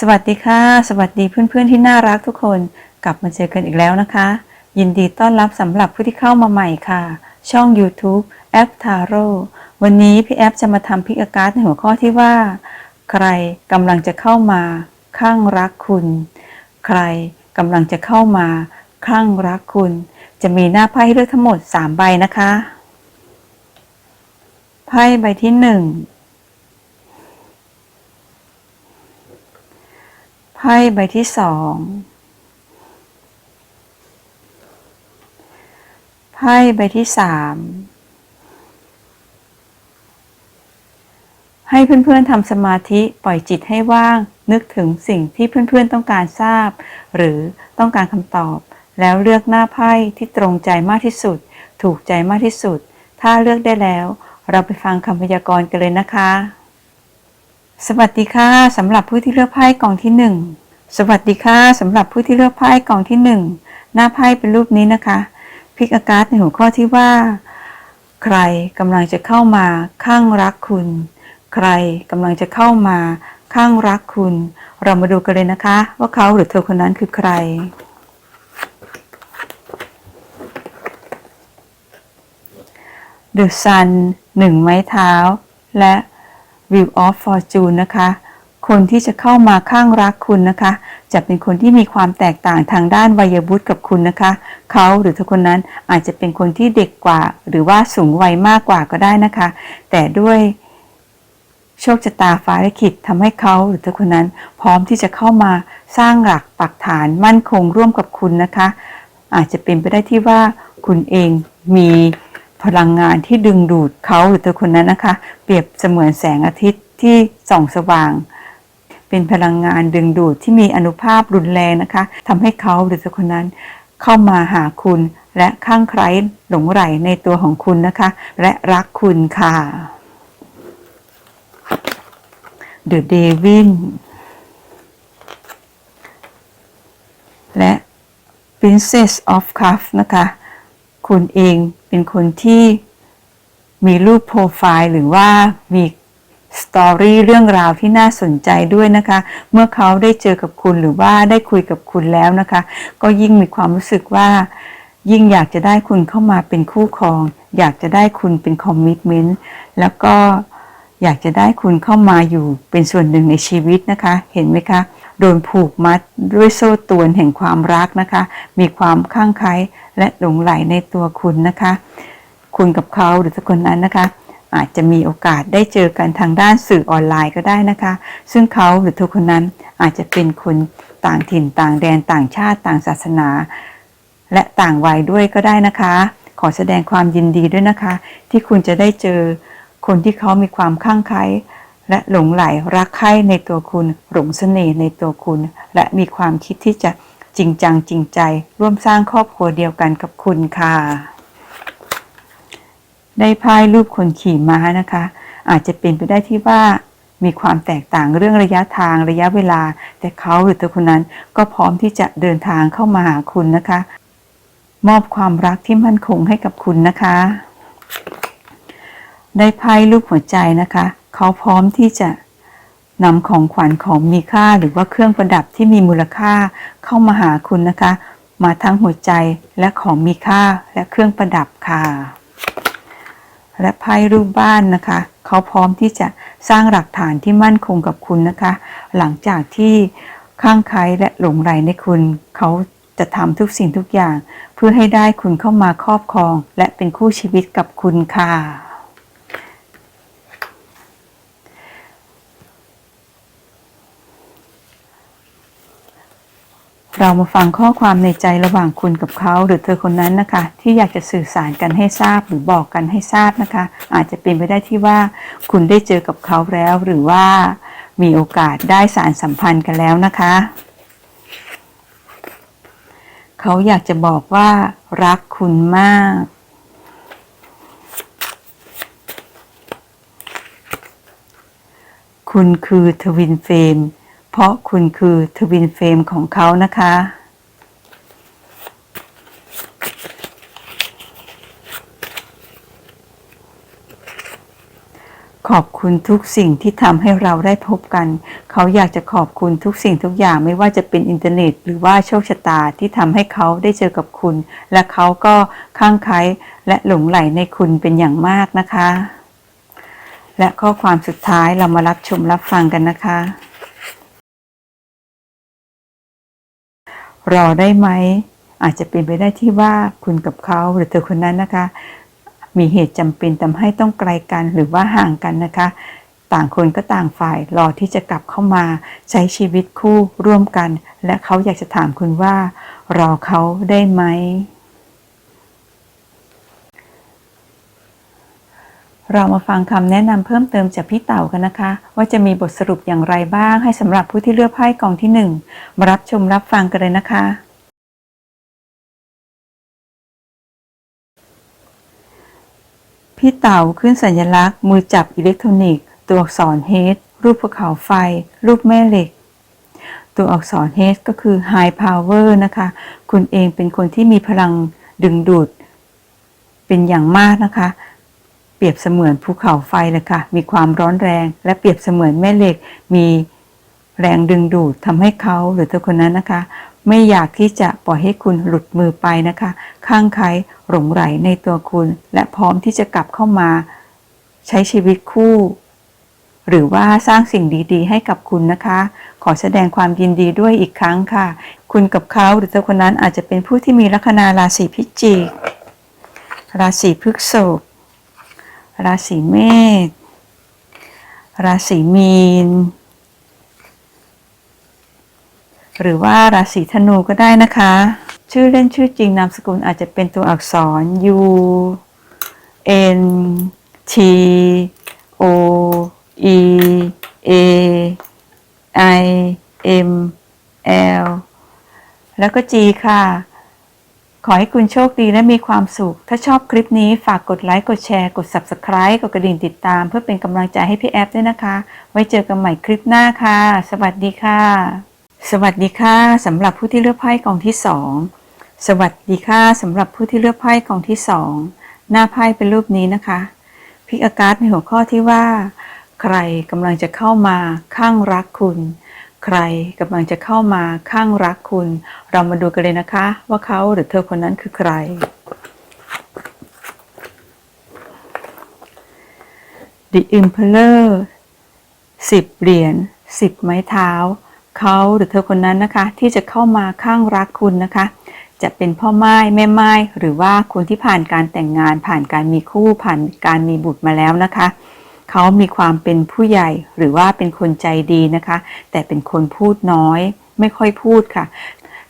สวัสดีค่ะ สวัสดีเพื่อนๆที่น่ารักทุกคน กลับมาเจอกันอีกแล้วนะคะ ยินดีต้อนรับสำหรับผู้ที่เข้ามาใหม่ค่ะ ช่อง YouTube แอปทาโร่วันนี้พี่แอปจะมาทำพิกอาการในหัวข้อที่ว่า ใครกำลังจะเข้ามาข้างรักคุณ ใครกำลังจะเข้ามาข้างรักคุณ จะมีหน้าไพ่ให้เลือกทั้งหมด 3 ใบนะคะ ไพ่ใบที่ 1 ไพ่ใบที่สองไพ่ใบที่สามให้เพื่อนๆทำสมาธิปล่อยจิตให้ว่าง นึกถึงสิ่งที่เพื่อนๆต้องการทราบ หรือต้องการคำตอบ แล้วเลือกหน้าไพ่ที่ตรงใจมากที่สุด ถูกใจมากที่สุด ถ้าเลือกได้แล้ว เราไปฟังคำพยากรณ์กันเลยนะคะ สวัสดีค่ะสำหรับผู้ที่เลือกไพ่กองที่หนึ่งสวัสดีค่ะสำหรับผู้ที่เลือกไพ่กองที่หนึ่งหน้าไพ่เป็นรูปนี้นะคะพิกอาการ์ดในหัวข้อที่ว่า ใครกำลังจะเข้ามาข้างรักคุณ ใครกำลังจะเข้ามาข้างรักคุณ เรามาดูกันเลยนะคะ ว่าเขาหรือเธอคนนั้นคือใคร The Sun หนึ่งไม้เท้า และ Wheel of Fortune นะคะ คนที่จะเข้ามาข้างรักคุณนะคะ จะเป็นคนที่มีความแตกต่างทางด้านวัยวุฒิกับคุณนะคะ เขาหรือทุกคนนั้นอาจจะเป็นคนที่เด็กกว่า หรือว่าสูงวัยมากกว่าก็ได้นะคะ แต่ด้วยโชคชะตาฟ้าลิขิตทำให้เขาหรือทุกคนนั้น พร้อมที่จะเข้ามาสร้างหลักปักฐานมั่นคงร่วมกับคุณนะคะ อาจจะเป็นไปได้ที่ว่าคุณเองมี พลังงานที่ดึงดูดเขาหรือเธอคนนั้นนะคะ เปรียบเสมือนแสงอาทิตย์ที่ส่องสว่าง เป็นพลังงานดึงดูดที่มีอนุภาพรุนแรงนะคะทำให้เขาหรือเธอคนนั้น เข้ามาหาคุณและข้างใครหลงไหลในตัวของคุณนะคะ และรักคุณค่ะ The Devil และ Princess of Cups นะคะ คุณเอง เป็นคนที่มีรูปโปรไฟล์หรือว่ามีสตอรี่เรื่องราวที่น่าสนใจด้วยนะคะ เมื่อเขาได้เจอกับคุณหรือว่าได้คุยกับคุณแล้วนะคะ ก็ยิ่งมีความรู้สึกว่า ยิ่งอยากจะได้คุณเข้ามาเป็นคู่ครอง อยากจะได้คุณเป็นคอมมิชเมนต์แล้วก็อยากจะได้คุณเข้ามาอยู่เป็นส่วนหนึ่งในชีวิตนะคะ เห็นไหมคะ โดนผูกมัดด้วยโซ่ตรวนแห่งความรักนะคะ มีความข้างใคล้ และหลงไหลในตัวคุณนะคะ คุณกับเขาหรือทุกคนนั้นนะคะ อาจจะมีโอกาสได้เจอกันทางด้านสื่อออนไลน์ก็ได้นะคะ ซึ่งเขาหรือทุกคนนั้นอาจจะเป็นคนต่างถิ่นต่างแดนต่างชาติต่างศาสนา และต่างวัยด้วยก็ได้นะคะ ขอแสดงความยินดีด้วยนะคะ ที่คุณจะได้เจอคนที่เขามีความข้างใคล้และหลงไหลรักใคร่ในตัวคุณหลงเสน่ห์ในตัวคุณ และมีความคิดที่จะ จริงจังจริงใจ ร่วมสร้างครอบครัวเดียวกันกับคุณค่ะ ได้พายรูปคนขี่ม้านะคะ อาจจะเป็นไปได้ที่ว่ามีความแตกต่างเรื่องระยะทางระยะเวลา แต่เขาหรือตัวคนนั้นก็พร้อมที่จะเดินทางเข้ามาหาคุณนะคะ มอบความรักที่มั่นคงให้กับคุณนะคะ ได้ไพ่รูปหัวใจนะคะ เขาพร้อมที่จะ นำของขวัญของมีค่าหรือว่าเครื่องประดับที่มีมูลค่าเข้ามาหาคุณนะคะ มาทั้งหัวใจและของมีค่าและเครื่องประดับค่ะ และไพ่รูปบ้านนะคะ เขาพร้อมที่จะสร้างหลักฐานที่มั่นคงกับคุณนะคะ หลังจากที่ข้างใครและหลงไหลในคุณ เขาจะทำทุกสิ่งทุกอย่าง เพื่อให้ได้คุณเข้ามาครอบครอง และเป็นคู่ชีวิตกับคุณค่ะ เรามาฟังข้อความในใจระหว่างคุณกับเขา หรือเธอคนนั้นนะคะ ที่อยากจะสื่อสารกันให้ทราบหรือบอกกันให้ทราบนะคะ อาจจะเป็นไปได้ที่ว่าคุณได้เจอกับเขาแล้ว หรือว่ามีโอกาสได้สารสัมพันธ์กันแล้วนะคะ เขาอยากจะบอกว่ารักคุณมากคุณคือทวินเฟรม เพราะคุณคือทวินเฟรมของเขานะคะ ขอบคุณทุกสิ่งที่ทำให้เราได้พบกัน เขาอยากจะขอบคุณทุกสิ่งทุกอย่างไม่ว่าจะเป็นอินเทอร์เน็ต หรือว่าโชคชะตาที่ทำให้เขาได้เจอกับคุณ และเขาก็ข้างใครและหลงไหลในคุณเป็นอย่างมากนะคะ และข้อความสุดท้ายเรามารับชมรับฟังกันนะคะ รอได้ไหม อาจจะเป็นไปได้ที่ว่าคุณกับเขาหรือเธอคนนั้นนะคะ มีเหตุจำเป็นทำให้ต้องไกลกันหรือว่าห่างกันนะคะ ต่างคนก็ต่างฝ่ายรอที่จะกลับเข้ามาใช้ชีวิตคู่ร่วมกัน และเขาอยากจะถามคุณว่า รอเขาได้ไหม เรามาฟังคำแนะนำเพิ่มเติมจากพี่เต่ากันนะคะ ว่าจะมีบทสรุปอย่างไรบ้างให้สำหรับผู้ที่เลือกไพ่กองที่หนึ่งมารับชมรับฟังกันเลยนะคะ พี่เต่าขึ้นสัญลักษณ์ มือจับอิเล็กทรอนิกส์ ตัวอักษร H รูปภูเขาไฟ รูปแม่เหล็ก ตัวอักษร H ก็คือ High Power นะคะ คุณเองเป็นคนที่มีพลังดึงดูด เป็นอย่างมากนะคะ รียบเสมือนภูเขาไฟเลยค่ะ มีความร้อนแรง และเปรียบเสมือนแม่เหล็ก มีแรงดึงดูดทำให้เขาหรือเธอคนนั้นนะคะ ไม่อยากที่จะปล่อยให้คุณหลุดมือไปนะคะ ข้างใครหลงไหลในตัวคุณ และพร้อมที่จะกลับเข้ามาใช้ชีวิตคู่ หรือว่าสร้างสิ่งดีๆ ให้กับคุณนะคะ ขอแสดงความยินดีด้วยอีกครั้งค่ะ คุณกับเขาหรือเธอคนนั้นอาจจะเป็นผู้ที่มีลัคนาราศีพิจิก ราศีพฤษภ ราศีเมษ ราศีมีน หรือว่าราศีธนูก็ได้นะคะ ชื่อเล่นชื่อจริงนามสกุลอาจจะเป็นตัวอักษร U N T O E A I M L แล้วก็ G ค่ะ ขอให้คุณโชคดีและมีความสุข ถ้าชอบคลิปนี้ฝากกดไลค์ กดแชร์ กด Subscribe กดกระดิ่งติดตาม เพื่อเป็นกำลังใจให้พี่แอฟด้วยนะคะ ไว้เจอกันใหม่คลิปหน้าค่ะ สวัสดีค่ะ สวัสดีค่ะสำหรับผู้ที่เลือกไพ่กองที่สองสวัสดีค่ะสำหรับผู้ที่เลือกไพ่กองที่สองหน้าไพ่เป็นรูปนี้นะคะพิกอากาศในหัวข้อที่ว่า ใครกำลังจะเข้ามาข้างรักคุณ ใครกำลังจะเข้ามาข้างรักคุณ เรามาดูกันเลยนะคะ ว่าเขาหรือเธอคนนั้นคือใคร The Emperor สิบเหรียญสิบไม้เท้า เขาหรือเธอคนนั้นนะคะ ที่จะเข้ามาข้างรักคุณนะคะ จะเป็นพ่อไม้แม่ไม้หรือว่าคนที่ผ่านการแต่งงานผ่านการมีคู่ผ่านการมีบุตรมาแล้วนะคะ เขามีความเป็นผู้ใหญ่หรือว่าเป็นคนใจดีนะคะ แต่เป็นคนพูดน้อย ไม่ค่อยพูดค่ะ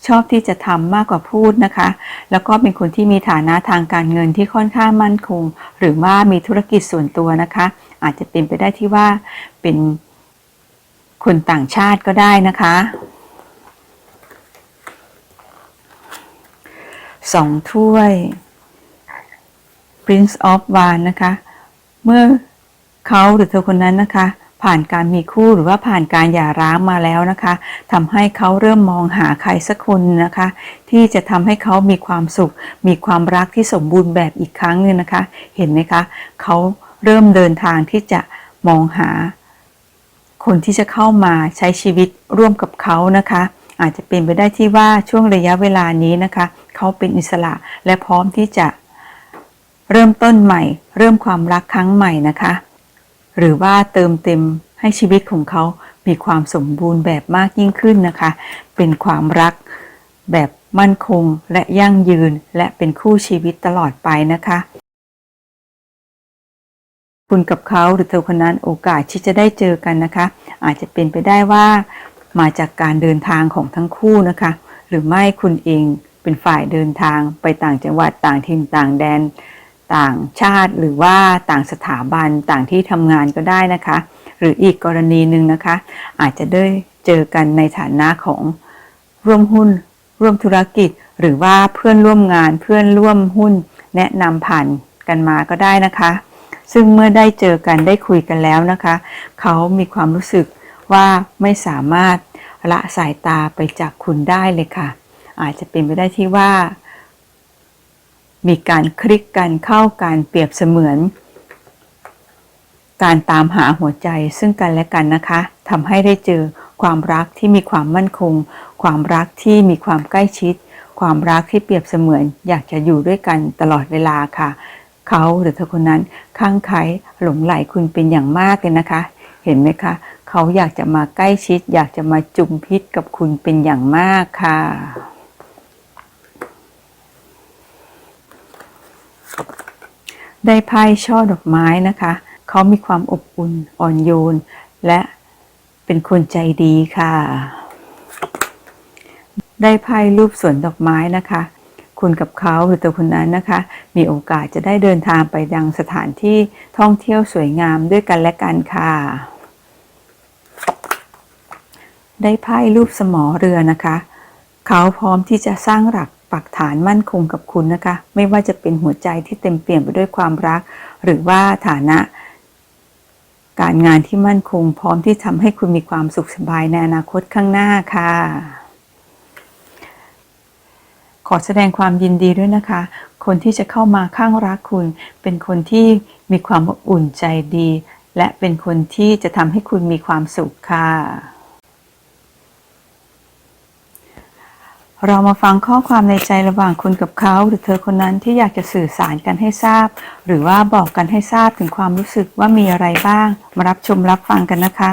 ชอบที่จะทำมากกว่าพูดนะคะ แล้วก็เป็นคนที่มีฐานะทางการเงินที่ค่อนข้างมั่นคง หรือว่ามีธุรกิจส่วนตัวนะคะ อาจจะเป็นไปได้ที่ว่าเป็นคนต่างชาติก็ได้นะคะสองถ้วย Prince of w a n นะคะ เมื่อ เขาหรือเธอคนนั้นนะคะ ผ่านการมีคู่หรือว่าผ่านการหย่าร้างมาแล้วนะคะทำให้เขาเริ่มมองหาใครสักคนนะคะ ที่จะทำให้เขามีความสุข มีความรักที่สมบูรณ์แบบอีกครั้งหนึ่งนะคะ เห็นไหมคะเขาเริ่มเดินทางที่จะมองหา คนที่จะเข้ามาใช้ชีวิตร่วมกับเขานะคะ อาจจะเป็นไปได้ที่ว่าช่วงระยะเวลานี้นะคะ เขาเป็นอิสระและพร้อมที่จะเริ่มต้นใหม่ เริ่มความรักครั้งใหม่นะคะ หรือว่าเติมเต็มให้ชีวิตของเขา มีความสมบูรณ์แบบมากยิ่งขึ้นนะคะ เป็นความรักแบบมั่นคงและยั่งยืนและเป็นคู่ชีวิตตลอดไปนะคะ คุณกับเขาหรือเธอคนนั้นโอกาสที่จะได้เจอกันนะคะ อาจจะเป็นไปได้ว่ามาจากการเดินทางของทั้งคู่นะคะ หรือไม่คุณเองเป็นฝ่ายเดินทางไปต่างจังหวัดต่างถิ่นต่างแดน ต่างชาติหรือว่าต่างสถาบันต่างที่ทำงานก็ได้นะคะ หรืออีกกรณีหนึ่งนะคะ อาจจะได้เจอกันในฐานะของร่วมหุ้น ร่วมธุรกิจ หรือว่าเพื่อนร่วมงานเพื่อนร่วมหุ้น แนะนำผ่านกันมาก็ได้นะคะ ซึ่งเมื่อได้เจอกันได้คุยกันแล้วนะคะ เขามีความรู้สึกว่าไม่สามารถละสายตาไปจากคุณได้เลยค่ะ อาจจะเป็นไปได้ที่ว่า มีการคลิกกันเข้ากันเปรียบเสมือน การตามหาหัวใจซึ่งกันและกันนะคะททำให้ได้เจอความรักที่มีความมั่นคง ความรักที่มีความใกล้ชิด ความรักที่เปรียบเสมือน อยากจะอยู่ด้วยกันตลอดเวลาค่ะ เขาหรือเธอคนนั้นข้างใครหลงไหลคุณเป็นอย่างมากเลยนะคะ เห็นไหมคะ เขาอยากจะมาใกล้ชิด อยากจะมาจุมพิษกับคุณเป็นอย่างมากค่ะ ได้ไพ่ช่อดอกไม้นะคะ เขามีความอบอุ่นอ่อนโยน และเป็นคนใจดีค่ะ ได้ไพ่รูปสวนดอกไม้นะคะ คุณกับเขาหรือตัวคนนั้นนะคะ มีโอกาสจะได้เดินทางไปยังสถานที่ท่องเที่ยวสวยงามด้วยกันและกันค่ะ ได้ไพ่รูปสมอเรือนะคะ เขาพร้อมที่จะสร้างหลัก ปักฐานมั่นคงกับคุณนะคะ ไม่ว่าจะเป็นหัวใจที่เต็มเปี่ยมไปด้วยความรัก หรือว่าฐานะ การงานที่มั่นคง พร้อมที่ทำให้คุณมีความสุขสบายในอนาคตข้างหน้าค่ะ ขอแสดงความยินดีด้วยนะคะ คนที่จะเข้ามาข้างรักคุณ เป็นคนที่มีความอบอุ่นใจดี และเป็นคนที่จะทำให้คุณมีความสุขค่ะ เรามาฟังข้อความในใจระหว่างคุณกับเขา หรือเธอคนนั้นที่อยากจะสื่อสารกันให้ทราบ หรือว่าบอกกันให้ทราบถึงความรู้สึกว่ามีอะไรบ้าง มารับชมรับฟังกันนะคะ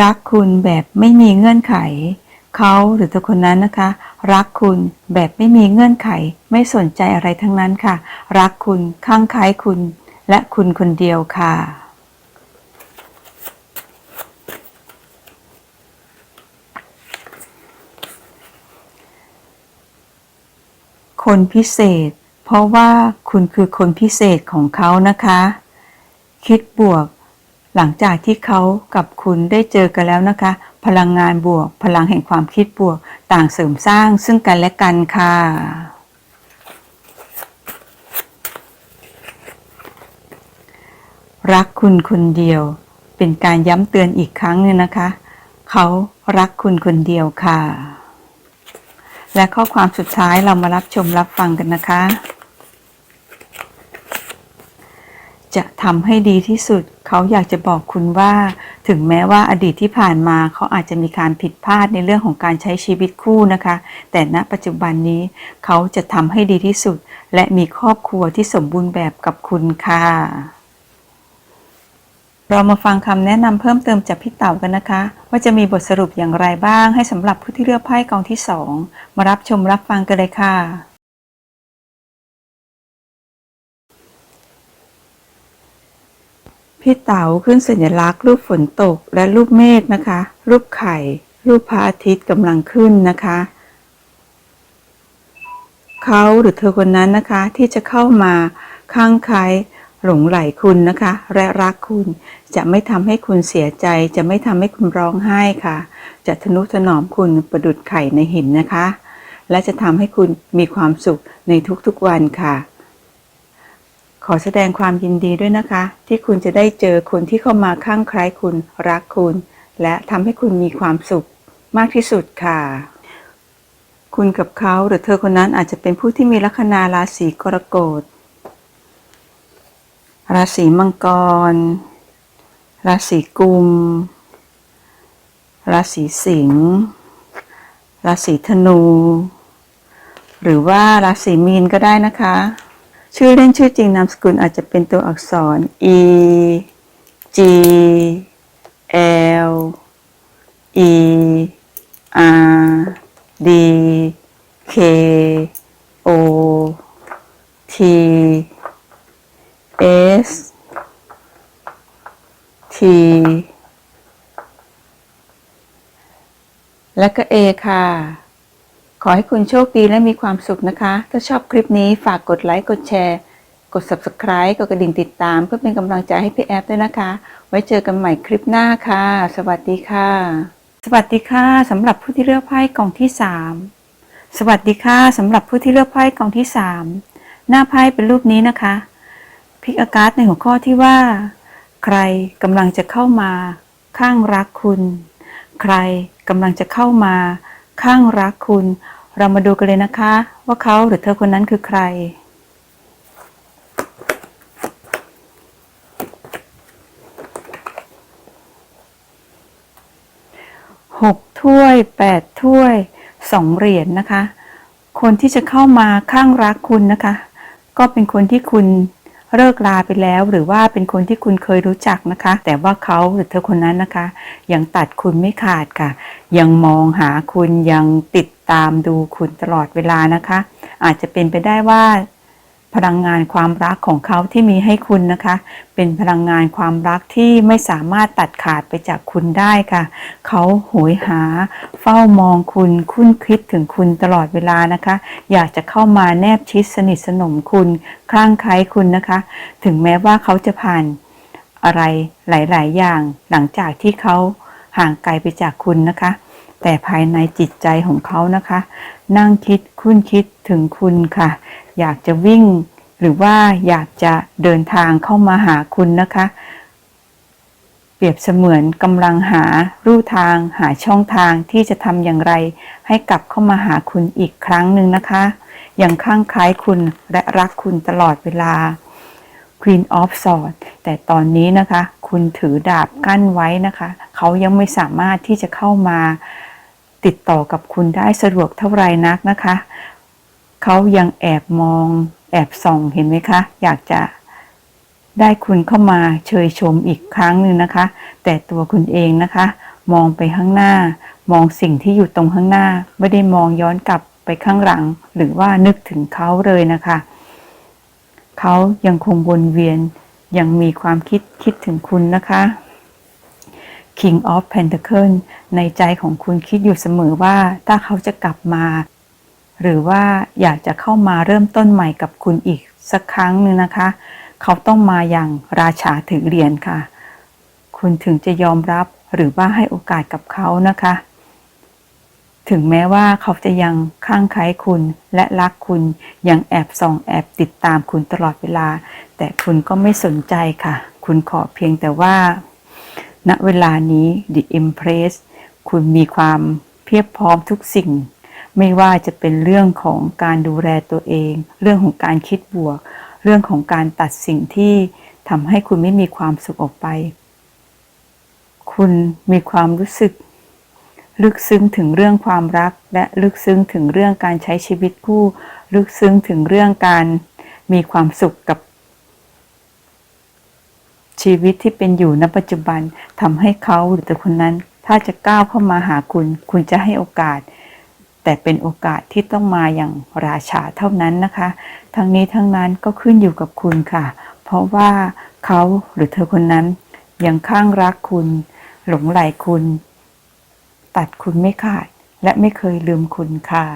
รักคุณแบบไม่มีเงื่อนไข เขาหรือเธอคนนั้นนะคะ รักคุณแบบไม่มีเงื่อนไข ไม่สนใจอะไรทั้งนั้นค่ะ รักคุณข้างใคล้คุณ และคุณคนเดียวค่ะ คนพิเศษ เพราะว่าคุณคือคนพิเศษของเขานะคะ คิดบวก หลังจากที่เขากับคุณได้เจอกันแล้วนะคะ พลังงานบวก พลังแห่งความคิดบวก ต่างเสริมสร้างซึ่งกันและกันค่ะรักคุณคนเดียว เป็นการย้ำเตือนอีกครั้งหนึงนะคะ เขารักคุณคนเดียวค่ะ และข้อความสุดท้ายเรามารับชมรับฟังกันนะคะ จะทำให้ดีที่สุด เขาอยากจะบอกคุณว่า ถึงแม้ว่าอดีตที่ผ่านมาเขาอาจจะมีการผิดพลาดในเรื่องของการใช้ชีวิตคู่นะคะ แต่ณปัจจุบันนี้เขาจะทำให้ดีที่สุด และมีครอบครัวที่สมบูรณ์แบบกับคุณค่ะ เรามาฟังคำแนะนำเพิ่มเติมจากพี่เต๋ากันนะคะ ว่าจะมีบทสรุปอย่างไรบ้างให้สำหรับผู้ที่เลือกไพ่กองที่สองมารับชมรับฟังกันเลยค่ะ พี่เต๋าขึ้นสัญลักษณ์รูปฝนตกและรูปเมฆนะคะ รูปไข่ รูปพระอาทิตย์กำลังขึ้นนะคะเขาหรือเธอคนนั้นนะคะที่จะเข้ามาข้างใคร หลงไหลคุณนะคะ และรักคุณจะไม่ทำให้คุณเสียใจ จะไม่ทำให้คุณร้องไห้ค่ะ จะทนุถนอมคุณประดุดไข่ในหินนะคะ และจะทำให้คุณมีความสุขในทุกๆวันค่ะ ขอแสดงความยินดีด้วยนะคะ ที่คุณจะได้เจอคนที่เข้ามาข้างใครคุณรักคุณ และทำให้คุณมีความสุขมากที่สุดค่ะคุณกับเขาหรือเธอคนนั้นอาจจะเป็นผู้ที่มีลัคนาราศีกรกฎ ราศีมังกร ราศีกุม ราศีสิงห์ ราศีธนู หรือว่าราศีมีนก็ได้นะคะ ชื่อเล่นชื่อจริงนามสกุลอาจจะเป็นตัวอักษร E G L E R D K O T S T และก็ A ค่ะ ขอให้คุณโชคดีและมีความสุขนะคะ ถ้าชอบคลิปนี้ฝากกดไลค์ กดแชร์ กด subscribe กดกระดิ่งติดตาม เพื่อเป็นกำลังใจให้พี่แอฟด้วยนะคะ ไว้เจอกันใหม่คลิปหน้าค่ะ สวัสดีค่ะ สวัสดีค่ะสำหรับผู้ที่เลือกไพ่กล่องที่สามสวัสดีค่ะสำหรับผู้ที่เลือกไพ่กล่องที่สามหน้าไพ่เป็นรูปนี้นะคะ พิกอากาศในหัวข้อที่ว่า ใครกำลังจะเข้ามา ข้างรักคุณ ใครกำลังจะเข้ามา ข้างรักคุณ เรามาดูกันเลยนะคะ ว่าเขาหรือเธอคนนั้นคือใครหกถ้วยแปดถ้วยสองเหรียญนนะคะ คนที่จะเข้ามาข้างรักคุณนะคะ ก็เป็นคนที่คุณ เลิกลาไปแล้ว หรือว่าเป็นคนที่คุณเคยรู้จักนะคะ แต่ว่าเขาหรือเธอคนนั้นนะคะ ยังตัดคุณไม่ขาดค่ะ ยังมองหาคุณยังติดตามดูคุณตลอดเวลานะคะ อาจจะเป็นไปได้ว่า พลังงานความรักของเขาที่มีให้คุณนะคะ เป็นพลังงานความรักที่ไม่สามารถตัดขาดไปจากคุณได้ค่ะ เขาโหยหา เฝ้ามองคุณคุ้นคิดถึงคุณตลอดเวลานะคะ อยากจะเข้ามาแนบชิดสนิทสนมคุณคลั่งไคล้คุณนะคะ ถึงแม้ว่าเขาจะผ่านอะไรหลาย ๆ อย่างหลังจากที่เขาห่างไกลไปจากคุณนะคะ แต่ภายในจิตใจของเขานะคะ นั่งคิดคุ้นคิดถึงคุณค่ะ อยากจะวิ่ง หรือว่าอยากจะเดินทางเข้ามาหาคุณนะคะ เปรียบเสมือนกำลังหารูทางหาช่องทางที่จะทำอย่างไร ให้กลับเข้ามาหาคุณอีกครั้งหนึ่งนะคะยังข้างคล้ายคุณและรักคุณตลอดเวลา Queen of Swords แต่ตอนนี้นะคะ คุณถือดาบกั้นไว้นะคะ เขายังไม่สามารถที่จะเข้ามาติดต่อกับคุณได้สะดวกเท่าไรนักนะคะ เขายังแอบมอง แอบส่องเห็นไหมคะ อยากจะได้คุณเข้ามาเชยชมอีกครั้งหนึ่งนะคะ แต่ตัวคุณเองนะคะ มองไปข้างหน้า มองสิ่งที่อยู่ตรงข้างหน้า ไม่ได้มองย้อนกลับไปข้างหลัง หรือว่านึกถึงเขาเลยนะคะ เขายังคงวนเวียนยังมีความคิดคิดถึงคุณนะคะ King of Pentacle ในใจของคุณคิดอยู่เสมอว่าถ้าเขาจะกลับมา หรือว่าอยากจะเข้ามาเริ่มต้นใหม่กับคุณอีกสักครั้งหนึ่งนะคะ เขาต้องมาอย่างราชาถือเหรียญค่ะ คุณถึงจะยอมรับหรือว่าให้โอกาสกับเขานะคะ ถึงแม้ว่าเขาจะยังข้างใคล้คุณและรักคุณยังแอบส่องแอบติดตามคุณตลอดเวลา แต่คุณก็ไม่สนใจค่ะ คุณขอเพียงแต่ว่า ณเวลานี้ The Empress คุณมีความเพียบพร้อมทุกสิ่ง ไม่ว่าจะเป็นเรื่องของการดูแลตัวเอง เรื่องของการคิดบวก เรื่องของการตัดสิ่งที่ทำให้คุณไม่มีความสุขออกไป คุณมีความรู้สึก ลึกซึ้งถึงเรื่องความรัก และลึกซึ้งถึงเรื่องการใช้ชีวิตคู่ ลึกซึ้งถึงเรื่องการมีความสุขกับ ชีวิตที่เป็นอยู่ณปัจจุบันทำให้เขาหรือแต่คนนั้น ถ้าจะก้าวเข้ามาหาคุณ คุณจะให้โอกาส แต่เป็นโอกาสที่ต้องมาอย่างราชาเท่านั้นนะคะ ทั้งนี้ทั้งนั้นก็ขึ้นอยู่กับคุณค่ะ เพราะว่าเขาหรือเธอคนนั้นยังข้างรักคุณ หลงไหลคุณ ตัดคุณไม่ขาด และไม่เคยลืมคุณค่ะ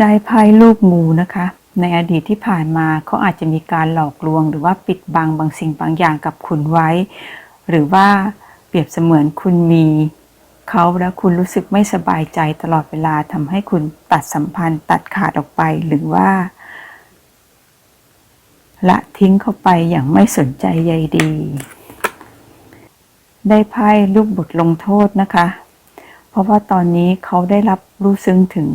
ได้ไพ่ลูกงูนะคะ ในอดีตที่ผ่านมาเขาอาจจะมีการหลอกลวง หรือว่าปิดบังบางสิ่งบางอย่างกับคุณไว้ หรือว่า รียบเสมือนคุณมีเขาแล้วคุณรู้สึกไม่สบายใจตลอดเวลาทำให้คุณตัดสัมพันธ์ ตัดขาดออกไปหรือว่า ละทิ้งเข้าไปอย่างไม่สนใจใยดี ได้ไพ่ลูกบทลงโทษนะคะ เพราะว่าตอนนี้เขาได้รับรู้ซึ้งถึง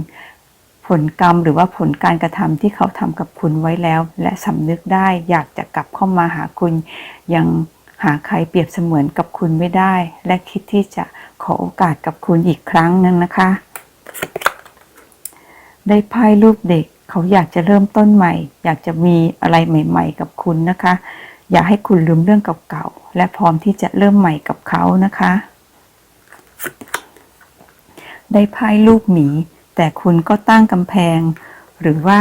ผลกรรมหรือว่าผลการกระทำที่เขาทำกับคุณไว้แล้ว และสำนึกได้อยากจะกลับเข้ามาหาคุณยัง หาใครเปรียบเสมือนกับคุณไม่ได้ และคิดที่จะขอโอกาสกับคุณอีกครั้งหนึ่งนะคะ ได้ไพ่รูปเด็กเขาอยากจะเริ่มต้นใหม่ อยากจะมีอะไรใหม่ ๆ กับคุณนะคะ อยากให้คุณลืมเรื่องเก่าๆและพร้อมที่จะเริ่มใหม่กับเขานะคะ ได้ไพ่ลูกหมี แต่คุณก็ตั้งกำแพง หรือว่า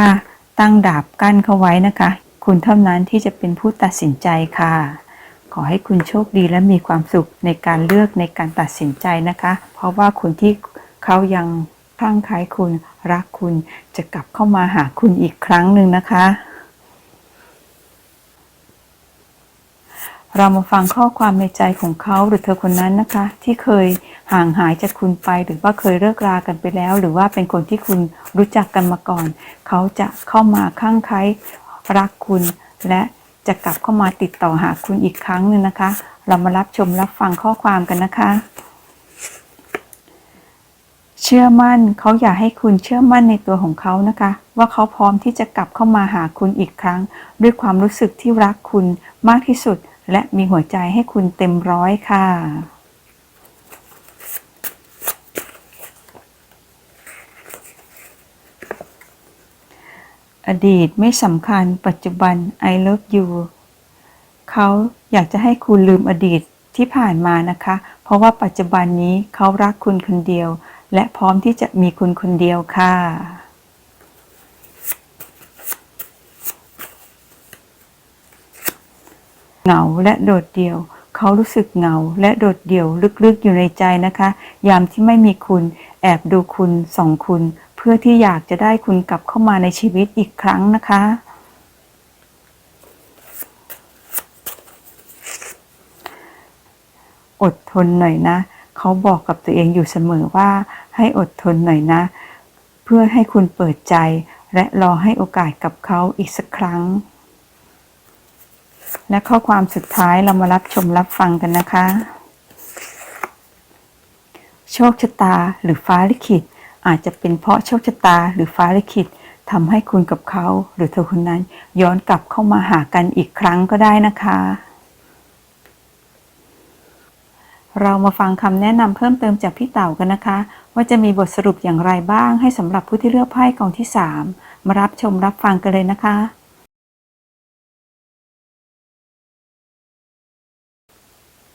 ตั้งดาบกั้นเขาไว้นะคะ คุณเท่านั้นที่จะเป็นผู้ตัดสินใจค่ะ ขอให้คุณโชคดีและมีความสุขในการเลือกในการตัดสินใจนะคะ เพราะว่าคนที่เขายังคลั่งไคล้คุณรักคุณจะกลับเข้ามาหาคุณอีกครั้งหนึ่งนะคะ เรามาฟังข้อความในใจของเขาหรือเธอคนนั้นนะคะ ที่เคยห่างหายจากคุณไป หรือว่าเคยเลิกรากันไปแล้ว หรือว่าเป็นคนที่คุณรู้จักกันมาก่อน เขาจะเข้ามาข้างใครรักคุณและ จะกลับเข้ามาติดต่อหาคุณอีกครั้งหนึ่งนะคะ เรามารับชมรับฟังข้อความกันนะคะ เชื่อมั่นเขาอยากให้คุณเชื่อมั่นในตัวของเขานะคะ ว่าเขาพร้อมที่จะกลับเข้ามาหาคุณอีกครั้ง ด้วยความรู้สึกที่รักคุณมากที่สุด และมีหัวใจให้คุณเต็มร้อยค่ะ อดีตไม่สำคัญปัจจุบัน I love you เขาอยากจะให้คุณลืมอดีตที่ผ่านมานะคะ เพราะว่าปัจจุบันนี้เขารักคุณคนเดียว และพร้อมที่จะมีคุณคนเดียวค่ะเหงาและโดดเดี่ยว เขารู้สึกเหงาและโดดเดี่ยวลึกๆอยู่ในใจนะคะ ยามที่ไม่มีคุณ แอบดูคุณสองคุณ พื่อที่อยากจะได้คุณกลับเข้ามาในชีวิตอีกครั้งนะคะ อดทนหน่อยนะ เขาบอกกับตัวเองอยู่เสมอว่าให้อดทนหน่อยนะ เพื่อให้คุณเปิดใจ และรอให้โอกาสกับเขาอีกสักครั้ง และข้อความสุดท้ายเรามารับชมรับฟังกันนะคะ โชคชะตาหรือฟ้าลิขิต อาจจะเป็นเพราะโชคชะตาหรือฟ้าลิขิตทำให้คุณกับเขา หรือเธอคนนั้นย้อนกลับเข้ามาหากันอีกครั้งก็ได้นะคะ เรามาฟังคำแนะนำเพิ่มเติมจากพี่เต่ากันนะคะ ว่าจะมีบทสรุปอย่างไรบ้างให้สำหรับผู้ที่เลือกไพ่กองที่ 3 มารับชมรับฟังกันเลยนะคะ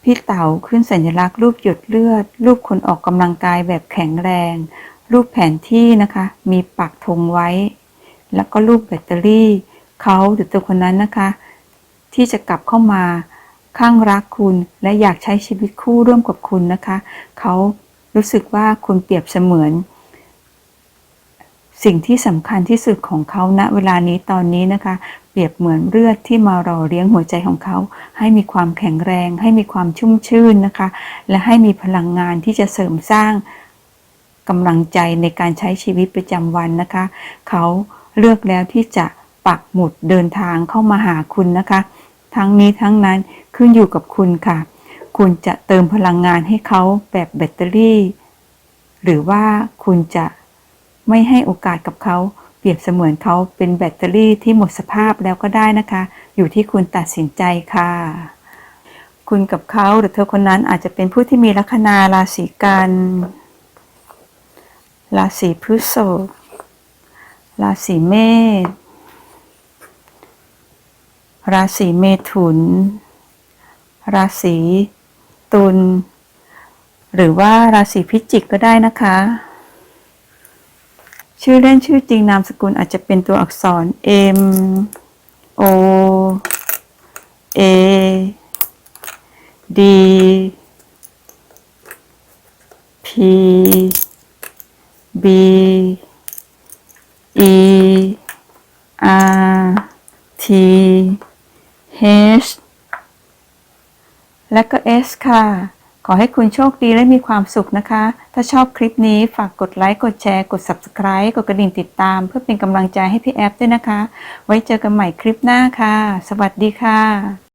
พี่เต๋าขึ้นสัญลักษณ์รูปหยดเลือด รูปคนออกกำลังกายแบบแข็งแรง รูปแผนที่นะคะ มีปักธงไว้ แล้วก็รูปแบตเตอรี่เขาหรือตัวคนนั้นนะคะ ที่จะกลับเข้ามาข้างรักคุณและอยากใช้ชีวิตคู่ร่วมกับคุณนะคะเขารู้สึกว่าคุณเปรียบเสมือน สิ่งที่สำคัญที่สุดของเขาณเวลานี้ตอนนี้นะคะ เปรียบเหมือนเลือดที่มารอเลี้ยงหัวใจของเขา ให้มีความแข็งแรง ให้มีความชุ่มชื่นนะคะ และให้มีพลังงานที่จะเสริมสร้าง กำลังใจในการใช้ชีวิตประจำวันนะคะ เขาเลือกแล้วที่จะปักหมุดเดินทางเข้ามาหาคุณนะคะ ทั้งนี้ทั้งนั้นขึ้นอยู่กับคุณค่ะ คุณจะเติมพลังงานให้เขาแบบแบตเตอรี่ หรือว่าคุณจะไม่ให้โอกาสกับเขาเปรียบเสมือนเขาเป็นแบตเตอรี่ที่หมดสภาพแล้วก็ได้นะคะ อยู่ที่คุณตัดสินใจค่ะ คุณกับเขาหรือเธอคนนั้นอาจจะเป็นผู้ที่มีลัคนาราศีกัน ราศีพฤษภราศีเมษราศีเมถุน ราศีตุลหรือว่าราศีพิจิกก็ได้นะคะ ชื่อเล่นชื่อจริงนามสกุลอาจจะเป็นตัวอักษร M O A D P B E R T H และก็ S ค่ะ ขอให้คุณโชคดีและมีความสุขนะคะ ถ้าชอบคลิปนี้ฝากกดไลค์ กดแชร์ กด Subscribe กดกระดิ่งติดตาม เพื่อเป็นกำลังใจให้พี่แอฟด้วยนะคะ ไว้เจอกันใหม่คลิปหน้าค่ะ สวัสดีค่ะ